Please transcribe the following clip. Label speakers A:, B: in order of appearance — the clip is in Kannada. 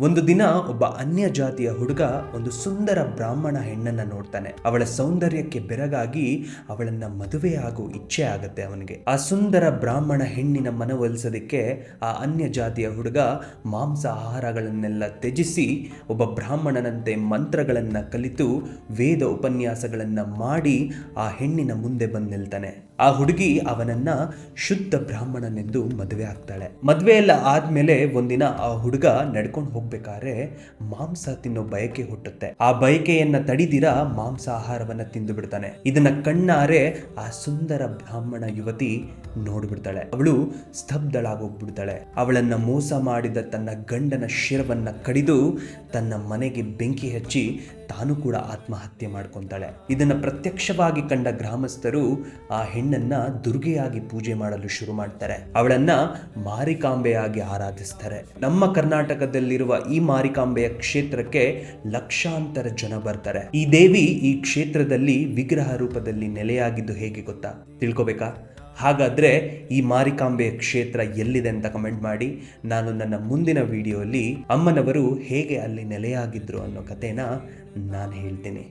A: ಒಂದು ದಿನ ಒಬ್ಬ ಅನ್ಯ ಜಾತಿಯ ಹುಡುಗ ಒಂದು ಸುಂದರ ಬ್ರಾಹ್ಮಣ ಹೆಣ್ಣನ್ನ ನೋಡ್ತಾನೆ. ಅವಳ ಸೌಂದರ್ಯಕ್ಕೆ ಬೆರಗಾಗಿ ಅವಳನ್ನ ಮದುವೆ ಆಗೋ ಇಚ್ಛೆ ಆಗುತ್ತೆ ಅವನಿಗೆ. ಆ ಸುಂದರ ಬ್ರಾಹ್ಮಣ ಹೆಣ್ಣಿನ ಮನವೊಲಿಸೋದಕ್ಕೆ ಆ ಅನ್ಯ ಜಾತಿಯ ಹುಡುಗ ಮಾಂಸ ಆಹಾರಗಳನ್ನೆಲ್ಲ ತ್ಯಜಿಸಿ ಒಬ್ಬ ಬ್ರಾಹ್ಮಣನಂತೆ ಮಂತ್ರಗಳನ್ನ ಕಲಿತು ವೇದ ಉಪನ್ಯಾಸಗಳನ್ನ ಮಾಡಿ ಆ ಹೆಣ್ಣಿನ ಮುಂದೆ ಬಂದು ನಿಲ್ತಾನೆ. ಆ ಹುಡುಗಿ ಅವನನ್ನ ಶುದ್ಧ ಬ್ರಾಹ್ಮಣನೆಂದು ಮದುವೆ ಆಗ್ತಾಳೆ. ಮದುವೆ ಎಲ್ಲ ಆದ್ಮೇಲೆ ಒಂದಿನ ಆ ಹುಡುಗ ನಡ್ಕೊಂಡು ಹೋಗ್ಬೇಕಾದ್ರೆ ಮಾಂಸ ತಿನ್ನೋ ಬಯಕೆ ಹುಟ್ಟುತ್ತೆ. ಆ ಬಯಕೆಯನ್ನ ತಡಿದಿರ ಮಾಂಸ ಆಹಾರವನ್ನ ತಿಂದು ಬಿಡ್ತಾನೆ. ಇದನ್ನ ಕಣ್ಣಾರೆ ಆ ಸುಂದರ ಬ್ರಾಹ್ಮಣ ಯುವತಿ ನೋಡ್ಬಿಡ್ತಾಳೆ. ಅವಳು ಸ್ತಬ್ಧಳಾಗೋಗ್ಬಿಡ್ತಾಳೆ. ಅವಳನ್ನ ಮೋಸ ಮಾಡಿದ ತನ್ನ ಗಂಡನ ಶಿರವನ್ನ ಕಡಿದು ತನ್ನ ಮನೆಗೆ ಬೆಂಕಿ ಹಚ್ಚಿ ತಾನು ಕೂಡ ಆತ್ಮಹತ್ಯೆ ಮಾಡ್ಕೊಂತಾಳೆ. ಇದನ್ನ ಪ್ರತ್ಯಕ್ಷವಾಗಿ ಕಂಡ ಗ್ರಾಮಸ್ಥರು ಆ ಹೆಣ್ಣನ್ನ ದುರ್ಗೆಯಾಗಿ ಪೂಜೆ ಮಾಡಲು ಶುರು ಮಾಡ್ತಾರೆ. ಅವಳನ್ನ ಮಾರಿಕಾಂಬೆಯಾಗಿ ಆರಾಧಿಸ್ತಾರೆ. ನಮ್ಮ ಕರ್ನಾಟಕದಲ್ಲಿರುವ ಈ ಮಾರಿಕಾಂಬೆಯ ಕ್ಷೇತ್ರಕ್ಕೆ ಲಕ್ಷಾಂತರ ಜನ ಬರ್ತಾರೆ. ಈ ದೇವಿ ಈ ಕ್ಷೇತ್ರದಲ್ಲಿ ವಿಗ್ರಹ ರೂಪದಲ್ಲಿ ನೆಲೆಯಾಗಿದ್ದು ಹೇಗೆ ಗೊತ್ತಾ? ತಿಳ್ಕೊಬೇಕಾ? ಹಾಗಾದ್ರೆ ಈ ಮಾರಿಕಾಂಬೆಯ ಕ್ಷೇತ್ರ ಎಲ್ಲಿದೆ ಅಂತ ಕಮೆಂಟ್ ಮಾಡಿ. ನಾನು ನನ್ನ ಮುಂದಿನ ವಿಡಿಯೋಲಿ ಅಮ್ಮನವರು ಹೇಗೆ ಅಲ್ಲಿ ನೆಲೆಯಾಗಿದ್ದರು ಅನ್ನೋ ಕಥೆನ ನಾನು ಹೇಳ್ತೀನಿ.